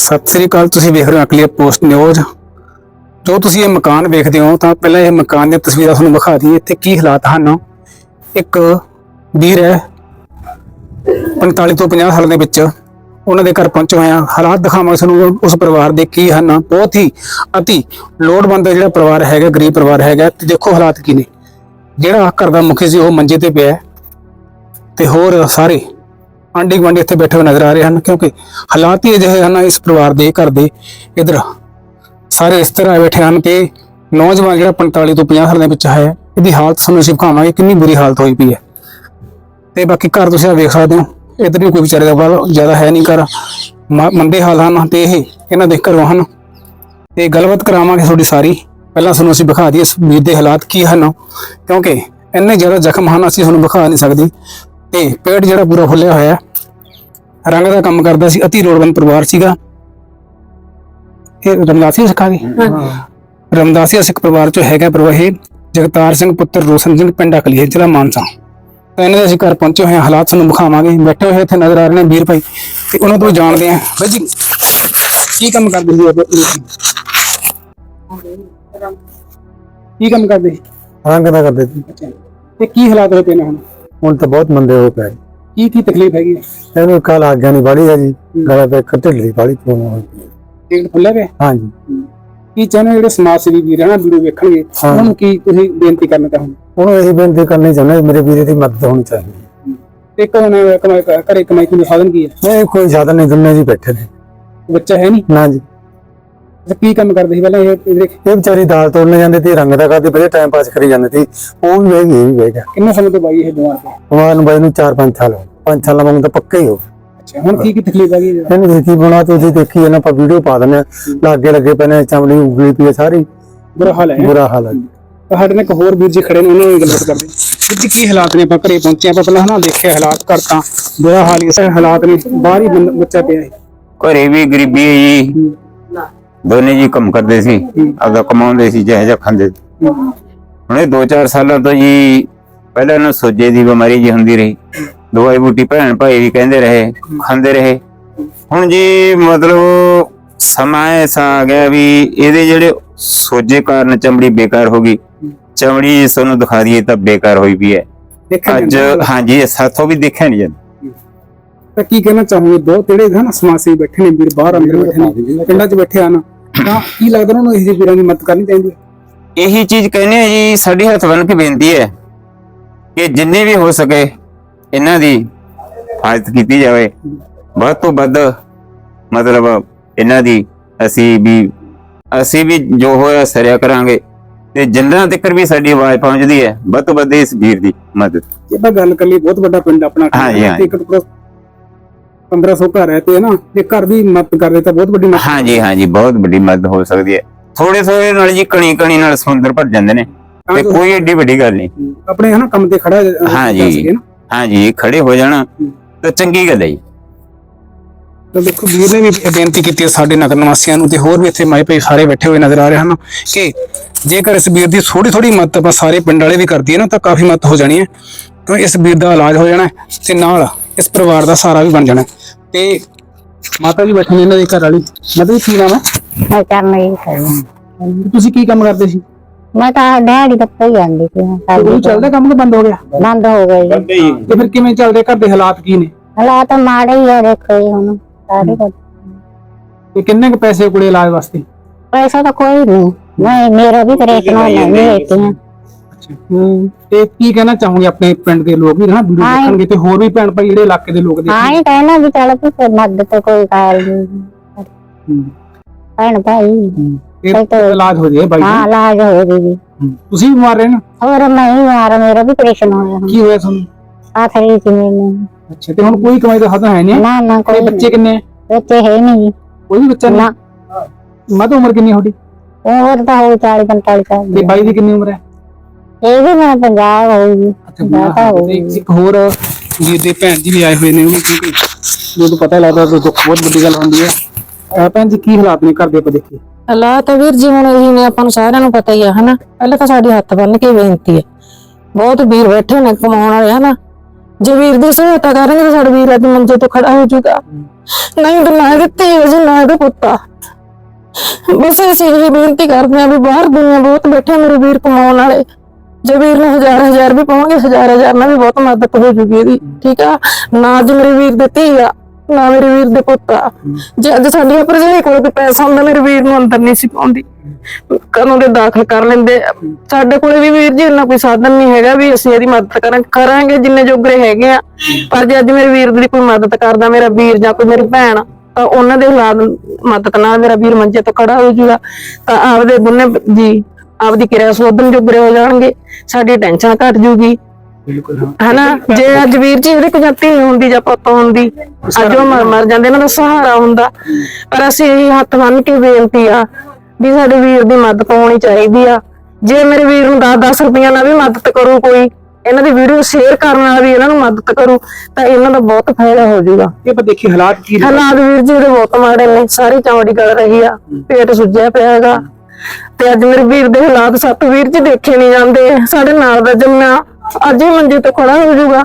ਸਤਿ ਸ੍ਰੀ ਅਕਾਲ, ਤੁਸੀਂ ਵੇਖ ਰਹੇ ਹੋ ਅਕਲੀਆ ਪੋਸਟ ਨਿਊਜ਼। ਜੋ ਤੁਸੀਂ ਇਹ ਮਕਾਨ ਵੇਖਦੇ ਹੋ, ਤਾਂ ਪਹਿਲਾਂ ਇਹ ਮਕਾਨ ਦੀਆਂ ਤਸਵੀਰਾਂ ਤੁਹਾਨੂੰ ਵਿਖਾ ਦਈਏ, ਇੱਥੇ ਕੀ ਹਾਲਾਤ ਹਨ। ਇੱਕ ਵੀਰ ਹੈ 45 ਤੋਂ 50 ਸਾਲ ਦੇ ਵਿੱਚ, ਉਹਨਾਂ ਦੇ ਘਰ ਪਹੁੰਚੇ ਹੋਏ ਆ। ਹਾਲਾਤ ਦਿਖਾਵਾਂਗੇ ਤੁਹਾਨੂੰ ਉਸ ਪਰਿਵਾਰ ਦੇ ਕੀ ਹਨ। ਬਹੁਤ ਹੀ ਅਤੀ ਲੋੜਵੰਦ ਜਿਹੜਾ ਪਰਿਵਾਰ ਹੈਗਾ, ਗਰੀਬ ਪਰਿਵਾਰ ਹੈਗਾ, ਤੇ ਦੇਖੋ ਹਾਲਾਤ ਕੀ ਨੇ। ਜਿਹੜਾ ਘਰ ਦਾ ਮੁਖੀ ਸੀ, ਉਹ ਮੰਜੇ ਤੇ ਪਿਆ ਹੈ, ਤੇ ਹੋਰ ਸਾਰੇ ਆਂਢੀ ਗੁਆਂਢੀ ਇੱਥੇ ਬੈਠੇ ਹੋਏ ਨਜ਼ਰ ਆ ਰਹੇ ਹਨ, ਕਿਉਂਕਿ ਹਾਲਾਤ ਹੀ ਅਜਿਹੇ ਹਨ ਇਸ ਪਰਿਵਾਰ ਦੇ, ਘਰ ਦੇ ਇਧਰ। ਸਾਰੇ ਇਸ ਤਰ੍ਹਾਂ ਬੈਠੇ ਹਨ ਕਿ ਨੌਜਵਾਨ ਜਿਹੜਾ 45 ਤੋਂ 50 ਸਾਲ ਦੇ ਵਿੱਚ ਹੈ, ਇਹਦੀ ਹਾਲਤ ਸਾਨੂੰ ਅਸੀਂ ਵਿਖਾਵਾਂਗੇ, ਕਿੰਨੀ ਬੁਰੀ ਹਾਲਤ ਹੋਈ ਪਈ ਹੈ। ਤੇ ਬਾਕੀ ਘਰ ਤੁਸੀਂ ਆਹ ਵੇਖ ਸਕਦੇ ਹੋ, ਇਧਰ ਵੀ ਕੋਈ ਵਿਚਾਰੇ ਦਾ ਬਾਹਰ ਜ਼ਿਆਦਾ ਹੈ ਨਹੀਂ ਘਰ। ਮੰਦੇ ਹਾਲ ਹਨ ਤੇ ਇਹ ਇਹਨਾਂ ਦੇ ਘਰੋਂ ਹਨ। ਤੇ ਗੱਲਬਾਤ ਕਰਾਵਾਂਗੇ ਤੁਹਾਡੀ ਸਾਰੀ। ਪਹਿਲਾਂ ਤੁਹਾਨੂੰ ਅਸੀਂ ਵਿਖਾ ਦਈਏ ਇਸ ਵੀਰ ਦੇ ਹਾਲਾਤ ਕੀ ਹਨ, ਕਿਉਂਕਿ ਇੰਨੇ ਜ਼ਿਆਦਾ ਜ਼ਖਮ ਹਨ, ਅਸੀਂ ਤੁਹਾਨੂੰ ਵਿਖਾ ਨਹੀਂ ਸਕਦੇ। ਤੇ ਪੇਟ ਜਿਹੜਾ ਪੂਰਾ ਫੁੱਲਿਆ ਹੋਇਆ ਹੈ। ਰੰਗ ਦਾ ਕੰਮ ਕਰਦਾ ਸੀ ਅਤੀ ਲੋੜਵੰਦ ਪਰਿਵਾਰ ਸੀਗਾ। ਇਹ ਰਮਦਾਸੀ ਸਿੱਖਾ ਗਏ ਰਮਦਾਸੀ ਸਿੱਖ ਪਰਿਵਾਰ ਚੋਂ ਹੈਗਾ ਪਰਿਵਾਰ ਇਹ ਜਗਤਾਰ ਸਿੰਘ ਪੁੱਤਰ ਰੋਸ਼ਨ ਸਿੰਘ ਪਿੰਡ ਅਕਲੀਏ ਜ਼ਿਲ੍ਹਾ ਮਾਨਸਾ। ਤਾਂ ਇਹਨਾਂ ਦੇ ਅਸੀਂ ਘਰ ਪਹੁੰਚੇ ਹੋਏ ਹਾਂ ਹਾਲਾਤ ਤੁਹਾਨੂੰ ਵਿਖਾਵਾਂਗੇ। ਬੈਠੇ ਹੋਏ ਇੱਥੇ ਨਜ਼ਰ ਆ ਰਹੇ ਨੇ ਵੀਰ ਭਾਈ ਤੇ ਉਹਨਾਂ ਤੋਂ ਜਾਣਦੇ ਹਾਂ। ਬਾਈ ਜੀ ਕੀ ਕੰਮ ਕਰਦੇ ਸੀ ਆਪਾਂ? ਕੀ ਕੰਮ ਕਰਦੇ ਸੀ? ਰੰਗ ਦਾ ਕਰਦੇ ਸੀ। ਤੇ ਕੀ ਹਾਲਾਤ ਹੋਏ ਪਏ ਨੇ ਹੁਣ? ਹੁਣ ਤਾਂ ਬਹੁਤ ਮੰਦੇ ਹੋ ਪਏ ਕੀ ਕੀ ਤਕਲੀਫ ਹੈਗੀ ਇਹਨੂੰ ਕੱਲ ਆ ਗਿਆ ਨਹੀਂ ਬਾੜੀ ਹੈ ਜੀ ਗਲਾ ਤੇ ਇੱਕ ਢਿੱਲੀ ਬਾੜੀ ਪੂर्ण ਹੋਈ। ਟਿਕਟ ਖੁੱਲਿਆ ਪਿਆ ਹਾਂਜੀ ਕੀ ਚਾਹੁੰਦੇ ਜਿਹੜੇ ਸਮਾਜ ਸੇਵੀ ਵੀਰ ਹਨ ਵੀਡੀਓ ਵੇਖਣਗੇ। ਉਹਨਾਂ ਨੂੰ ਕੀ ਤੁਸੀਂ ਬੇਨਤੀ ਕਰਨਾ ਚਾਹੁੰਦੇ ਉਹਨੂੰ ਇਹੀ ਬੇਨਤੀ ਕਰਨੀ ਚਾਹੁੰਦਾ ਮੇਰੇ ਵੀਰੇ ਦੀ ਮਦਦ ਹੋਣੀ ਚਾਹੀਦੀ। ਤੇ ਕੌਣ ਕਮਾਈ ਘਰੇ ਕਮਾਈ ਦਾ ਸਾਧਨ ਕੀ ਹੈ ਨਹੀਂ ਕੋਈ ਜ਼ਿਆਦਾ ਨਹੀਂ ਦੁਨੀਆ ਜੀ ਬੈਠੇ ਨੇ ਬੱਚਾ ਹੈ ਨਹੀਂ ਨਾ ਜੀ ਤੇ ਕੀ ਕੰਮ ਕਰਦੇ ਸੀ ਪਹਿਲਾਂ ਇਹ ਇਹਦੇ? ਇਹ ਵਿਚਾਰੀ ਦਾਲ ਤੋੜਨ ਜਾਂਦੇ ਤੇ ਰੰਗ ਦਾ ਕਰਦੀ ਵਧੀਆ ਟਾਈਮ ਪਾਸ ਕਰੀ ਜਾਂਦੇ ਸੀ। ਉਹ ਵੀ ਵੇਗੀ ਇਹ ਵੀ ਵੇਗਾ ਕਿੰਨੇ ਸਮੇਂ ਤੋਂ ਬਾਈ ਇਹ ਬਿਮਾਰ ਹੈ ਕੁਮਾਰ ਨੂੰ ਬਾਈ ਨੂੰ 4-5 ਸਾਲ ਹੋ 5 ਸਾਲਾਂ ਵਾਂਗ ਤਾਂ ਪੱਕਾ ਹੀ ਹੋ। ਅੱਛਾ ਹੁਣ ਕੀ ਕੀ ਤਕਲੀਫ ਹੈਗੀ ਹੈ ਇਹਨੂੰ ਕੀ ਬਣਾ ਤੁਸੀਂ ਦੇਖੀ ਇਹਨਾਂ ਆਪਾਂ ਵੀਡੀਓ ਪਾ ਦਿੰਦੇ ਲਾਗੇ ਲੱਗੇ ਪਏ ਨੇ ਚਮੜੀ ਉਗਲੀ ਪਈ ਸਾਰੀ। ਬੁਰਾ ਹਾਲ ਹੈ। ਬੁਰਾ ਹਾਲ ਹੈ। ਸਾਡੇ ਨਾਲ ਇੱਕ ਹੋਰ ਵੀਰ ਜੀ ਖੜੇ ਨੇ ਉਹਨਾਂ ਨਾਲ ਗੱਲਬਾਤ ਕਰਦੇ। ਵੀਰ ਜੀ ਕੀ ਹਾਲਾਤ ਨੇ? ਆਪਾਂ ਘਰੇ ਪਹੁੰਚੇ ਆਪਾਂ ਪਹਿਲਾਂ ਹਨਾ ਦੇਖਿਆ ਹਾਲਾਤ ਘਰ ਤਾਂ ਬੁਰਾ ਹਾਲ ਹੀ ਹਾਲਾਤ ਨੇ ਬਾਹਰ ਹੀ ਬੰਦਾ- ਬੱਚਾ ਪਿਆ ਹੈ। ਘਰੇ ਵੀ ਗਰੀਬੀ ਹੈ ਜੀ। ਦੋਨੇ ਜੀ ਕੰਮ ਕਰਦੇ ਸੀ ਆਪਦਾ ਕਮਾਉਂਦੇ ਸੀ ਜਿਹੇ ਜਿਹਾ ਖਾਂਦੇ ਸੀ। ਹੁਣ ਇਹ 2-4 ਸਾਲਾਂ ਤੋਂ ਜੀ ਪਹਿਲਾਂ ਇਹਨਾਂ ਸੋਜੇ ਦੀ ਬਿਮਾਰੀ ਜੀ ਹੁੰਦੀ ਰਹੀ। ਦਵਾਈ ਬੂਟੀ ਭੈਣ ਭਾਈ ਵੀ ਕਹਿੰਦੇ ਰਹੇ ਖਾਂਦੇ ਰਹੇ। ਹੁਣ ਜੀ ਮਤਲਬ ਸਮਾਂ ਐਸਾ ਆ ਗਿਆ ਵੀ ਇਹਦੇ ਜਿਹੜੇ ਸੋਜੇ ਕਾਰਨ ਚਮੜੀ ਬੇਕਾਰ ਹੋ ਗਈ। ਚਮੜੀ ਸਾਨੂੰ ਦਿਖਾ ਦਈਏ ਤਾਂ ਬੇਕਾਰ ਹੋਈ ਵੀ ਹੈ। ਅੱਜ। ਹਾਂਜੀ ਸਾਥੋਂ ਵੀ ਦੇਖਿਆ ਨਹੀਂ ਜਾਂਦਾ। ਤਾਂ ਕੀ ਕਹਿਣਾ ਚਾਹੋਗੇ? ਦੋ ਜਿਹੜੇ ਹਨ ਸਮਾਜ ਸੇਵੀ ਬੈਠੇ ਨੇ ਵੀਰ ਬਾਹਰ ਅੰਦਰ ਬੈਠੇ ਨੇ ਪਿੰਡਾਂ 'ਚ ਬੈਠੇ ਹਨ। ਤਾਂ ਕੀ ਲੱਗਦਾ ਉਹਨਾਂ ਨੂੰ ਇਹ ਜਿਹੇ ਵੀਰਾਂ ਦੀ ਮਦਦ ਕਰਨੀ ਚਾਹੀਦੀ? ਹੈ ਇਹੀ ਚੀਜ਼ ਕਹਿੰਦੇ ਆ ਜੀ ਸਾਡੀ ਹੱਥ ਬੰਨ ਕੇ ਬੇਨਤੀ ਹੈ ਕਿ ਜਿੰਨੇ ਵੀ ਹੋ ਸਕੇ ਇਹਨਾਂ ਦੀ ਹਿਫਾਜ਼ਤ ਕੀਤੀ ਜਾਵੇ। ਵੱਧ ਤੋਂ ਵੱਧ ਮਤਲਬ ਇਹਨਾਂ ਦੀ ਅਸੀਂ ਵੀ ਅਸੀਂ ਵੀ ਜੋ ਹੋਇਆ ਸਰਿਆ ਕਰਾਂਗੇ ਤੇ ਜਿੰਨਾਂ ਤੱਕ ਵੀ ਸਾਡੀ ਆਵਾਜ਼ ਪਹੁੰਚਦੀ ਹੈ ਵੱਧ ਤੋਂ ਵੱਧ ਇਸ ਵੀਰ ਦੀ ਮਦਦ। ਜੇ ਆਪਾਂ ਗੱਲ ਕਰ ਲਈ ਬਹੁਤ ਵੱਡਾ ਪਿੰਡ ਆਪਣਾ ਹਾਂਜੀ। ਇੱਕ ਟੁਕੜਾ 1500 ਘਰ ਹੈ ਤੇ ਨਾ ਜੇ ਘਰ ਵੀ ਮਦਦ ਕਰਦੇ ਤਾਂ ਬਹੁਤ ਵੱਡੀ ਮਦਦ। ਹਾਂਜੀ ਹਾਂਜੀ ਬਹੁਤ ਵੱਡੀ ਮਦਦ ਹੋ ਸਕਦੀ ਹੈ। ਥੋੜੇ ਥੋੜੇ ਨਾਲ ਜੀ ਕਣੀ ਕਣੀ ਨਾਲ ਸਮੁੰਦਰ ਭਰ ਜਾਂਦੇ ਨੇ ਤੇ ਕੋਈ ਏਡੀ ਵੱਡੀ ਗੱਲ ਨਹੀਂ। ਆਪਣੇ ਹਨਾ ਕੰਮ ਤੇ ਖੜਾ ਹਾਂਜੀ। ਹਾਂਜੀ ਖੜੇ ਹੋ ਜਾਣਾ ਤਾਂ ਚੰਗੀ ਗੱਲ ਹੈ ਜੀ। ਤਾਂ ਦੇਖੋ ਵੀਰ ਨੇ ਵੀ ਬੇਨਤੀ ਕੀਤੀ ਹੈ ਸਾਡੇ ਨਗਰ ਨਿਵਾਸੀਆਂ ਨੂੰ ਤੇ ਹੋਰ ਵੀ ਇੱਥੇ ਮਾਈ ਭਾਈ ਸਾਰੇ ਬੈਠੇ ਹੋਏ ਨਜ਼ਰ ਆ ਰਹੇ ਹਨ ਕਿ ਜੇਕਰ ਇਸ ਵੀਰ ਦੀ ਥੋੜੀ ਥੋੜੀ ਮਦਦ ਆਪਾਂ ਸਾਰੇ ਪਿੰਡ ਵਾਲੇ ਵੀ ਕਰਦੀ ਹੈ ਨਾ ਤਾਂ ਕਾਫੀ ਮਦਦ ਹੋ ਜਾਣੀ ਹੈ। ਕਿਉਂ ਇਸ ਵੀਰ ਦਾ ਇਲਾਜ ਹੋ ਜਾਣਾ ਤੇ ਨਾਲ ਇਸ ਪਰਿਵਾਰ ਦਾ ਸਹਾਰਾ ਵੀ ਬਣ ਜਾਣਾ। ਤੇ ਮਾਤਾ ਜੀ ਬੈਠੇ ਨੇ ਇਹਨਾਂ ਦੇ ਘਰ ਵਾਲੀ। ਮਾਤਾ ਜੀ ਕੀ ਨਾਮ ਹੈ? ਮੈਂ ਕਰਨਾ ਹੀ ਕਰਨਾ ਤੁਸੀਂ ਕੀ ਕੰਮ ਕਰਦੇ ਸੀ? ਮੈਂ ਤਾਂ ਡੈਡੀ ਦਾ ਪਈ ਜਾਂਦੀ ਸੀ। ਕੋਈ ਚੱਲਦਾ ਕੰਮ ਕਿ ਬੰਦ ਹੋ ਗਿਆ? ਬੰਦ ਹੋ ਗਈ ਤੇ ਫਿਰ ਕਿਵੇਂ ਚੱਲਦੇ? ਘਰ ਦੇ ਹਾਲਾਤ ਕੀ ਨੇ? ਹਾਲਾਤ ਮਾੜੇ ਹੀ ਆ ਦੇਖੋ ਜੀ ਹੁਣ। ਸਾਰੇ ਕੁਛ। ਤੇ ਕਿੰਨੇ ਕੁ ਪੈਸੇ ਕੋਲੇ ਇਲਾਜ ਵਾਸਤੇ? ਪੈਸਾ ਤਾਂ ਕੋਈ ਨਹੀਂ। ਮੈਂ ਮੇਰਾ ਵੀ ਆਪਰੇਸ਼ਨ ਹੋਣਾ ਨਹੀਂ ਹੈ ਹੂੰ ਤੇ ਕੀ ਕਹਿਣਾ ਚਾਹੋਗੇ ਆਪਣੇ ਪਿੰਡ ਦੇ ਲੋਕ ਵੀ ਨਾ ਵੀਡੀਓ ਹਾਂ। ਦੇਖਣਗੇ ਤੇ ਹੋਰ ਵੀ ਭੈਣ ਭਾਈ ਜਿਹੜੇ ਇਲਾਕੇ ਦੇ ਲੋਕ ਹਾਂ ਦੇਖਣਗੇ ਇਹ ਕਹਿਣਾ ਵੀ ਚੱਲ ਵੀ ਕੋਈ ਮਦਦ ਤੇ ਕੋਈ ਕਾਲ ਨਹੀਂ। ਹੂੰ। ਭੈਣ ਭਾਈ ਇਹ ਇਹ ਤਾਂ- ਇਲਾਜ ਹੋ ਜਾਏ ਬਾਈ ਹਾਂ ਇਲਾਜ ਹੋ ਗਈ ਤੁਸੀਂ ਵੀ ਬਿਮਾਰ ਰਹੇ ਨਾ ਹੋਰ ਮੈਂ ਹੀ ਮਾਰ ਮੇਰਾ ਵੀ ਆਪਰੇਸ਼ਨ ਹੋਇਆ ਹੁਣ। ਕੀ ਹੋਇਆ ਤੁਹਾਨੂੰ? ਆਖਰੀ ਸੀ ਮੈਨੂੰ ਅੱਛਾ ਤੇ ਹੁਣ ਕੋਈ ਕਮਾਈ ਦਾ ਸਾਧਨ ਹੈ ਨਹੀਂ ਨਾ ਨਾ ਤੇ ਕੋਈ ਬੱਚੇ ਕਿੰਨੇ ਆ? ਬੱਚੇ ਹੈ ਨਹੀਂ ਕੋਈ ਵੀ ਬੱਚਾ ਨਹੀਂ? ਨਾ। ਮਾਤਾ ਉਮਰ ਕਿੰਨੀ ਹੈ ਤੁਹਾਡੀ? ਹੋਰ ਤਾਂ ਹੋ 40 45 ਸਾਲ ਤੇ ਦੀ। ਬਾਈ ਦੀ ਕਿੰਨੀ ਉਮਰ ਹੈ? ਇਹ ਵੀ ਮੈਂ ਪੰਜਾਬ ਹੋਊਗੀ ਅੱਛਾ ਜ਼ਿਆਦਾ ਹੋ। ਤੇ ਇੱਕ ਹੋਰ ਵੀਰ ਦੇ ਭੈਣ ਜੀ ਵੀ ਆਏ ਹੋਏ ਨੇ ਉਹ ਵੀ ਕਿਉਂਕਿ ਜਦੋਂ ਪਤਾ ਲੱਗਦਾ ਤਾਂ ਦੁੱਖ ਬਹੁਤ ਵੱਡੀ ਗੱਲ ਹੁੰਦੀ ਹੈ। ਅਹ ਭੈਣ ਜੀ ਕੀ ਹਾਲਾਤ ਨੇ ਘਰ ਦੇ ਆਪਾਂ ਦੇਖੀਏ। ਹਾਲਾਤ ਵੀਰ ਜੀ ਹੁਣ ਇਹੀ ਨੇ ਆਪਾਂ ਨੂੰ ਸਾਰਿਆਂ ਨੂੰ ਪਤਾ ਹੀ ਆ ਹਨਾ? ਪਹਿਲਾਂ ਤਾਂ ਸਾਡੀ ਹੱਥ ਬੰਨ ਕੇ ਬੇਨਤੀ ਹੈ। ਬਹੁਤ ਵੀਰ ਬੈਠੇ ਨੇ ਕਮਾਉਣ ਵਾਲੇ ਹਨਾ? ਜੇ ਵੀਰ ਦੀ ਸਹਾਇਤਾ ਕਰਾਂਗੇ ਤਾਂ ਸਾਡਾ ਵੀਰ ਅੱਜ ਮੰਜੇ ਤੋਂ ਖੜਾ ਹੋ ਜਾਊਗਾ। ਨਹੀਂ ਤਾਂ ਨਾ ਧੀ ਹੋ ਜੇ ਨਾ ਇਹਦੇ ਪੁੱਤਾ। ਬਸ ਅਸੀਂ ਇਹ ਬੇਨਤੀ ਕਰਦੇ ਹਾਂ ਵੀ ਬਾਹਰ ਦੁਨੀਆ ਬਹੁਤ ਬੈਠੇ ਮੇਰੇ ਵੀਰ ਕਮਾਉਣ ਵਾਲੇ। ਜੇ ਵੀਰ ਨੂੰ ਹਜ਼ਾਰ ਹਜ਼ਾਰ ਵੀ ਪਾਉਣਗੇ ਹਜ਼ਾਰ ਹਜ਼ਾਰ ਨਾਲ ਵੀ ਬਹੁਤ ਮਦਦ ਹੋ ਜੂਗੀ ਇਹਦੀ, ਠੀਕ ਆ? ਨਾ ਅੱਜ ਮੇਰੇ ਵੀਰ ਦੇ ਧੀ ਆ, ਨਾ ਮੇਰੇ ਵੀਰ ਦੇ ਪੁੱਤ ਆ। ਜੇ ਅੱਜ ਸਾਡੀਆਂ ਭਰਜਾਈ ਕੋਲ ਕੋਈ ਪੈਸਾ ਹੁੰਦਾ, ਮੇਰੇ ਵੀਰ ਨੂੰ ਅੰਦਰ ਨਹੀਂ ਸੀ ਪਾਉਂਦੀ। ਕਦੋਂ ਦੇ ਦਾਖਲ ਕਰ ਲੈਂਦੇ ਸਾਡੇ ਕੋਲੇ ਵੀ ਵੀਰ ਜੀ ਇੰਨਾ ਕੋਈ ਸਾਧਨ ਨਹੀਂ ਹੈਗਾ ਵੀ ਅਸੀਂ ਇਹਦੀ ਮਦਦ ਕਰਾਂ ਕਰਾਂਗੇ, ਜਿੰਨੇ ਜੋਗਰੇ ਹੈਗੇ ਆ। ਪਰ ਜੇ ਅੱਜ ਮੇਰੇ ਵੀਰ ਦੀ ਕੋਈ ਮਦਦ ਕਰਦਾ, ਮੇਰਾ ਵੀਰ ਜਾਂ ਕੋਈ ਮੇਰੀ ਭੈਣ, ਤਾਂ ਉਹਨਾਂ ਦੇ ਹਾਲਾਤ ਮਦਦ ਨਾਲ ਮੇਰਾ ਵੀਰ ਮੰਜੇ ਤੋਂ ਖੜਾ ਹੋ ਜਾਊਗਾ ਤਾਂ ਆਪਦੇ ਦੋਨੇ ਜੀ। ਆਪਦੀ ਕਿਰਿਆ ਸੋਧਨ ਜੋਗਰੇ ਹੋ ਜਾਣਗੇ ਸਾਡੀ ਟੈਨਸ਼ਨ ਘਟ ਜੂਗੀ। ਬਿਲਕੁਲ ਹਾਂ। ਹਨਾ? ਜੇ ਅੱਜ ਵੀਰ ਜੀ ਇਹਦੇ ਕੋਈ ਧੀ ਹੁੰਦੀ ਜਾਂ ਪੁੱਤ ਹੁੰਦੀ ਅੱਜ ਉਹ ਮਰ ਮਰ ਜਾਂਦੇ ਇਹਨਾਂ ਦਾ ਸਹਾਰਾ ਹੁੰਦਾ। ਪਰ ਅਸੀਂ ਇਹ ਹੱਥ ਬੰਨ ਕੇ ਬੇਨਤੀ ਆ ਵੀ ਸਾਡੇ ਵੀਰ ਦੀ ਮਦਦ ਹੋਣੀ ਚਾਹੀਦੀ ਆ। ਜੇ ਮੇਰੇ ਵੀਰ ਨੂੰ 10-10 ਰੁਪਈਆ ਨਾਲ ਵੀ ਮਦਦ ਕਰੂ ਕੋਈ ਇਹਨਾਂ ਦੀ ਵੀਡੀਓ ਸ਼ੇਅਰ ਕਰਨ ਨਾਲ ਵੀ ਇਹਨਾਂ ਨੂੰ ਮਦਦ ਕਰੂ ਤਾਂ ਇਹਨਾਂ ਦਾ ਬਹੁਤ ਫਾਇਦਾ ਹੋ ਜਾਊਗਾ ਇਹ ਪਰ ਦੇਖੀ ਹਾਲਾਤ ਕੀ ਨੇ। ਹਾਲਾਤ ਵੀਰ ਜੀ ਦੇ ਬਹੁਤ ਮਾੜੇ ਨੇ ਸਾਰੀ ਚੌੜੀ ਗਲ ਰਹੀ ਆ ਪੇਟ ਸੁੱਜਿਆ ਪਿਆ ਹੈਗਾ। ਤੇ ਅੱਜ ਮੇਰੇ ਵੀਰ ਦੇ ਹਾਲਾਤ ਸੱਤ ਵੀਰ ਜੀ ਦੇਖੇ ਨਹੀਂ ਜਾਂਦੇ। ਸਾਡੇ ਨਾਲ ਦਾ ਜੰਮਿਆ। ਅੱਜ ਹੀ ਮੰਜੇ ਤੋਂ ਖੜਾ ਹੋ ਜਾਊਗਾ।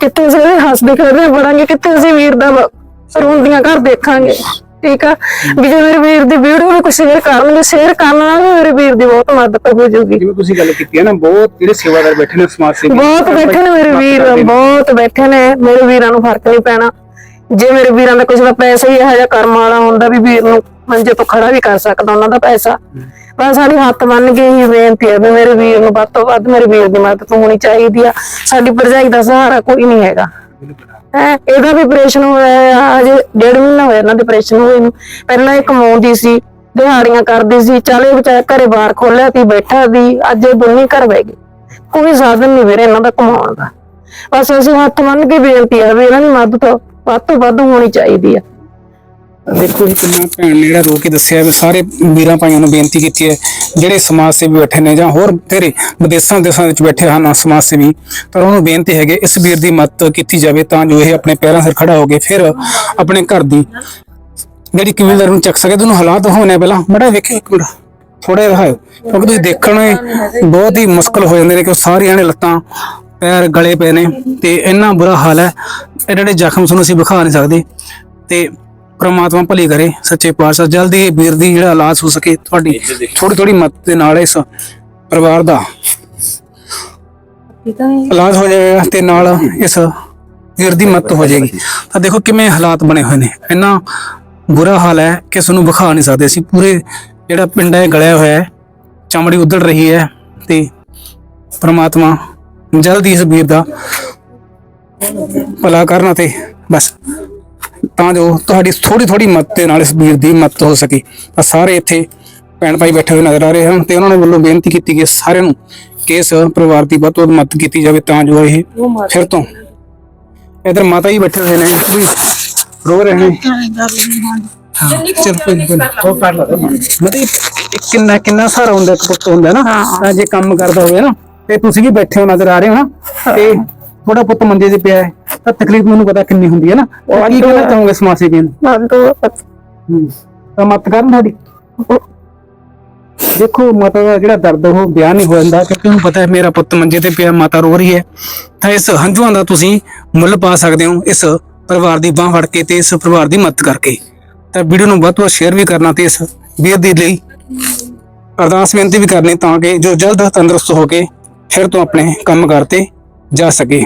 ਕਿੱਥੇ ਅਸੀਂ ਹੱਸਦੇ ਖੇਡਦੇ ਪੜਾਂਗੇ ਕਿੱਥੇ ਅਸੀਂ ਵੀਰ ਦਾ ਰੋਂਦੀਆਂ ਘਰ ਦੇਖਾਂਗੇ। ਠੀਕ ਆ? ਵੀ ਜੇ ਮੇਰੇ ਵੀਰ ਦੀ ਵੀਡੀਓ ਵੀ ਕੋਈ ਸ਼ੇਅਰ ਕਰਨਗੇ ਸ਼ੇਅਰ ਕਰਨ ਨਾਲ ਵੀ ਮੇਰੇ ਵੀਰ ਦੀ ਬਹੁਤ ਮਦਦ ਹੋ ਜਾਊਗੀ। ਜਿਵੇਂ ਤੁਸੀਂ ਗੱਲ ਕੀਤੀ ਹੈ ਨਾ ਬਹੁਤ ਜਿਹੜੇ ਸੇਵਾਦਾਰ ਬੈਠੇ ਨੇ ਸਮਾਜ ਸੇਵੀ ਬਹੁਤ ਬੈਠੇ ਨੇ ਮੇਰੇ ਵੀਰ ਬਹੁਤ ਬੈਠੇ ਨੇ। ਮੇਰੇ ਵੀਰਾਂ ਨੂੰ ਫ਼ਰਕ ਨਹੀਂ ਪੈਣਾ। ਜੇ ਮੇਰੇ ਵੀਰਾਂ ਦਾ ਕੁਝ ਦਾ ਪੈਸਾ ਹੀ ਇਹੋ ਜਿਹਾ ਕਰਮ ਵਾਲਾ ਹੁੰਦਾ ਵੀ ਵੀਰ ਨੂੰ ਮੰਜੇ ਤੋਂ ਖੜਾ ਵੀ ਕਰ ਸਕਦਾ, ਉਹਨਾਂ ਦਾ ਪੈਸਾ। ਪਰ ਸਾਡੀ ਹੱਥ ਮੰਨ ਕੇ ਹੀ ਬੇਨਤੀ ਹੈ ਵੀ ਮੇਰੇ ਵੀਰ ਨੂੰ ਵੱਧ ਤੋਂ ਵੱਧ ਮੇਰੇ ਵੀਰ ਦੀ ਮਦਦ ਹੋਣੀ ਚਾਹੀਦੀ ਆ। ਸਾਡੀ ਭਰਜਾਈ ਦਾ ਸਹਾਰਾ ਕੋਈ ਨਹੀਂ ਹੈਗਾ। ਹੈ, ਇਹਦਾ ਵੀ ਆਪਰੇਸ਼ਨ ਹੋਇਆ ਅਜੇ ਡੇਢ ਮਹੀਨਾ ਹੋਇਆ ਇਹਨਾਂ ਦੇ ਆਪਰੇਸ਼ਨ ਹੋਏ ਨੂੰ। ਪਹਿਲਾਂ ਇਹ ਕਮਾਉਂਦੀ ਸੀ, ਦਿਹਾੜੀਆਂ ਕਰਦੀ ਸੀ, ਚਾਲੇ ਵਿਚਾਰੇ ਘਰੇ ਬਾਹਰ ਖੋਲਿਆ ਸੀ, ਬੈਠਾ ਸੀ, ਅੱਜ ਇਹ ਦੋਨੇ ਘਰ ਬਹਿ ਗਏ। ਕੋਈ ਸਾਧਨ ਨਹੀਂ ਵੀਰੇ ਇਹਨਾਂ ਦਾ ਕਮਾਉਣ ਦਾ। ਬਸ ਅਸੀਂ ਹੱਥ ਮੰਨ ਕੇ ਬੇਨਤੀ ਆ ਵੀ ਇਹਨਾਂ ਦੀ ਮਦਦ ਵੱਧ ਤੋਂ ਵੱਧ ਹੋਣੀ ਚਾਹੀਦੀ ਆ। ਦੇਖੋ ਜੀ, ਕਿੰਨਾ ਭੈਣ ਨੇ ਜਿਹੜਾ ਰੋ ਕੇ ਦੱਸਿਆ ਵੀ ਸਾਰੇ ਵੀਰਾਂ ਭਾਈਆਂ ਨੂੰ ਬੇਨਤੀ ਕੀਤੀ ਹੈ, ਜਿਹੜੇ ਸਮਾਜ ਸੇਵੀ ਬੈਠੇ ਨੇ ਜਾਂ ਹੋਰ ਤੇਰੇ ਵਿਦੇਸ਼ਾਂ ਦੇਸ਼ਾਂ ਵਿੱਚ ਬੈਠੇ ਹਨ ਸਮਾਜ ਸੇਵੀ ਪਰ ਉਹਨੂੰ ਬੇਨਤੀ ਹੈਗੇ, ਇਸ ਵੀਰ ਦੀ ਮਦਦ ਕੀਤੀ ਜਾਵੇ ਤਾਂ ਜੋ ਇਹ ਆਪਣੇ ਪੈਰਾਂ ਸਿਰ ਖੜਾ ਹੋ ਕੇ ਫਿਰ ਆਪਣੇ ਘਰ ਦੀ ਜਿਹੜੀ ਕਿਵੇਂ ਨੂੰ ਚੱਕ ਸਕੇ ਤੁਹਾਨੂੰ ਹਾਲਾਤ ਹੋਣੇ ਪਹਿਲਾਂ। ਬੜਾ ਵੇਖਿਓ ਇੱਕ ਮਿੰਟ ਥੋੜਾ ਜਿਹਾ ਦਿਖਾਓ ਕਿਉਂਕਿ ਤੁਸੀਂ ਦੇਖਣ ਬਹੁਤ ਹੀ ਮੁਸ਼ਕਲ ਹੋ ਜਾਂਦੇ ਨੇ ਕਿ ਸਾਰੀਆਂ ਨੇ ਲੱਤਾਂ ਪੈਰ ਗਲੇ ਪਏ ਨੇ ਤੇ ਇੰਨਾ ਬੁਰਾ ਹਾਲ ਹੈ, ਇਹ ਜਿਹੜੇ ਜ਼ਖਮ ਤੁਹਾਨੂੰ ਅਸੀਂ ਵਿਖਾ ਨਹੀਂ ਸਕਦੇ। ਤੇ ਪ੍ਰਮਾਤਮਾ ਭਲੀ ਕਰੇ ਸੱਚੇ ਪਾਤਸ਼ਾਹ ਜਲਦੀ ਇਹ ਵੀਰ ਦੀ ਜਿਹੜਾ ਇਲਾਜ ਹੋ ਸਕੇ ਤੁਹਾਡੀ ਥੋੜੀ ਥੋੜੀ ਮਦਦ ਦੇ ਨਾਲ ਇਸ ਪਰਿਵਾਰ ਦਾ ਇਲਾਜ ਹੋ ਜਾਏਗਾ ਤੇ ਨਾਲ ਇਸ ਵੀਰ ਦੀ ਮਦਦ ਹੋ ਜਾਏਗੀ। ਤਾਂ ਦੇਖੋ ਕਿਵੇਂ ਹਾਲਾਤ ਬਣੇ ਹੋਏ ਨੇ। ਇੰਨਾ ਬੁਰਾ ਹਾਲ ਹੈ ਕਿ ਇਸ ਨੂੰ ਵਿਖਾ ਨਹੀਂ ਸਕਦੇ ਅਸੀਂ। ਪੂਰੇ ਜਿਹੜਾ ਪਿੰਡ ਹੈ ਗਲਿਆ ਹੋਇਆ ਹੈ ਚਮੜੀ ਉਧੜ ਰਹੀ ਹੈ ਤੇ ਪ੍ਰਮਾਤਮਾ ਜਲਦੀ ਇਸ ਵੀਰ ਦਾ ਭਲਾ ਕਰਨਾ ਤੇ ਬਸ ਤਾਂ ਜੋ ਤੁਹਾਡੀ ਥੋੜੀ ਥੋੜੀ ਮਦਦ ਦੇ ਨਾਲ ਇਸ ਵੀਰ ਦੀ ਮਦਦ ਹੋ ਸਕੇ। ਤਾਂ ਸਾਰੇ ਇੱਥੇ ਭੈਣ ਭਾਈ ਬੈਠੇ ਹੋਏ ਨਜ਼ਰ ਆ ਰਹੇ ਹਨ ਤੇ ਉਹਨਾਂ ਨੇ ਵੱਲੋਂ ਬੇਨਤੀ ਕੀਤੀ ਕਿ ਸਾਰਿਆਂ ਨੂੰ ਕਿ ਇਸ ਪਰਿਵਾਰ ਦੀ ਵੱਧ ਤੋਂ ਵੱਧ ਮਦਦ ਕੀਤੀ ਜਾਵੇ ਤਾਂ ਜੋ ਇਹ ਫਿਰ ਤੋਂ ਇਧਰ ਮਾਤਾ ਜੀ ਬੈਠੇ ਹੋਏ ਨੇ ਵੀ ਰੋ ਰਹੇ ਨੇ? ਹਾਂ ਚਲ ਕੋਈ ਨੀ, ਕੋਈ ਨੀ। ਉਹ ਕਰ ਲਾ ਮਤਲਬ ਇਹ ਕਿੰਨਾ ਕਿੰਨਾ ਸਾਰਾ ਹੁੰਦਾ ਇੱਕ ਪੁੱਤ ਹੁੰਦਾ ਨਾ ਜੇ ਕੰਮ ਕਰਦਾ ਹੋਵੇ ਨਾ ਤੇ ਤੁਸੀਂ ਵੀ ਬੈਠੇ ਹੋ ਨਜ਼ਰ ਆ ਰਹੇ ਹੋ ਨਾ ਤੇ ਥੋੜਾ ਪੁੱਤ ਮੰਜੇ 'ਤੇ ਪਿਆ ਹੈ ਤਾਂ ਤਕਲੀਫ ਮੈਨੂੰ ਪਤਾ ਕਿੰਨੀ ਹੁੰਦੀ ਹੈ ਨਾ। ਉਹ ਕੀ ਕਹਿਣਾ ਚਾਹੋਗੇ ਸਮਾਜ ਸੇਵੀਆਂ ਨੂੰ? ਹੂੰ। ਤਾਂ ਮਤ ਕਰਨ ਤੁਹਾਡੀ। ਦੇਖੋ ਮਾਤਾ ਦਾ ਜਿਹੜਾ ਦਰਦ ਉਹ ਬਿਆਨ ਨਹੀਂ ਹੋ ਜਾਂਦਾ ਕਿਉਂਕਿ ਉਹਨੂੰ ਪਤਾ ਹੈ ਮੇਰਾ ਪੁੱਤ ਮੰਜੇ ਤੇ ਪਿਆ ਮਾਤਾ ਰੋ ਰਹੀ ਹੈ। ਤਾਂ ਇਸ ਹੰਝੂਆਂ ਦਾ ਤੁਸੀਂ ਮੁੱਲ ਪਾ ਸਕਦੇ ਹੋ ਇਸ ਪਰਿਵਾਰ ਦੀ ਬਾਹ ਫੜ ਕੇ ਤੇ ਇਸ ਪਰਿਵਾਰ ਦੀ ਮਦਦ ਕਰਕੇ। ਤਾਂ ਵੀਡੀਓ ਨੂੰ ਵੱਧ ਤੋਂ ਸ਼ੇਅਰ ਵੀ ਕਰਨਾ ਤੇ ਇਸ ਵੀਰ ਦੀ ਲਈ ਅਰਦਾਸ ਬੇਨਤੀ ਵੀ ਕਰਨੀ ਤਾਂ ਕਿ ਜੋ ਜਲਦ ਤੰਦਰੁਸਤ ਹੋ ਕੇ ਫਿਰ ਤੋਂ ਆਪਣੇ ਕੰਮ ਕਰਤੇ ਜਾ ਸਕੇ।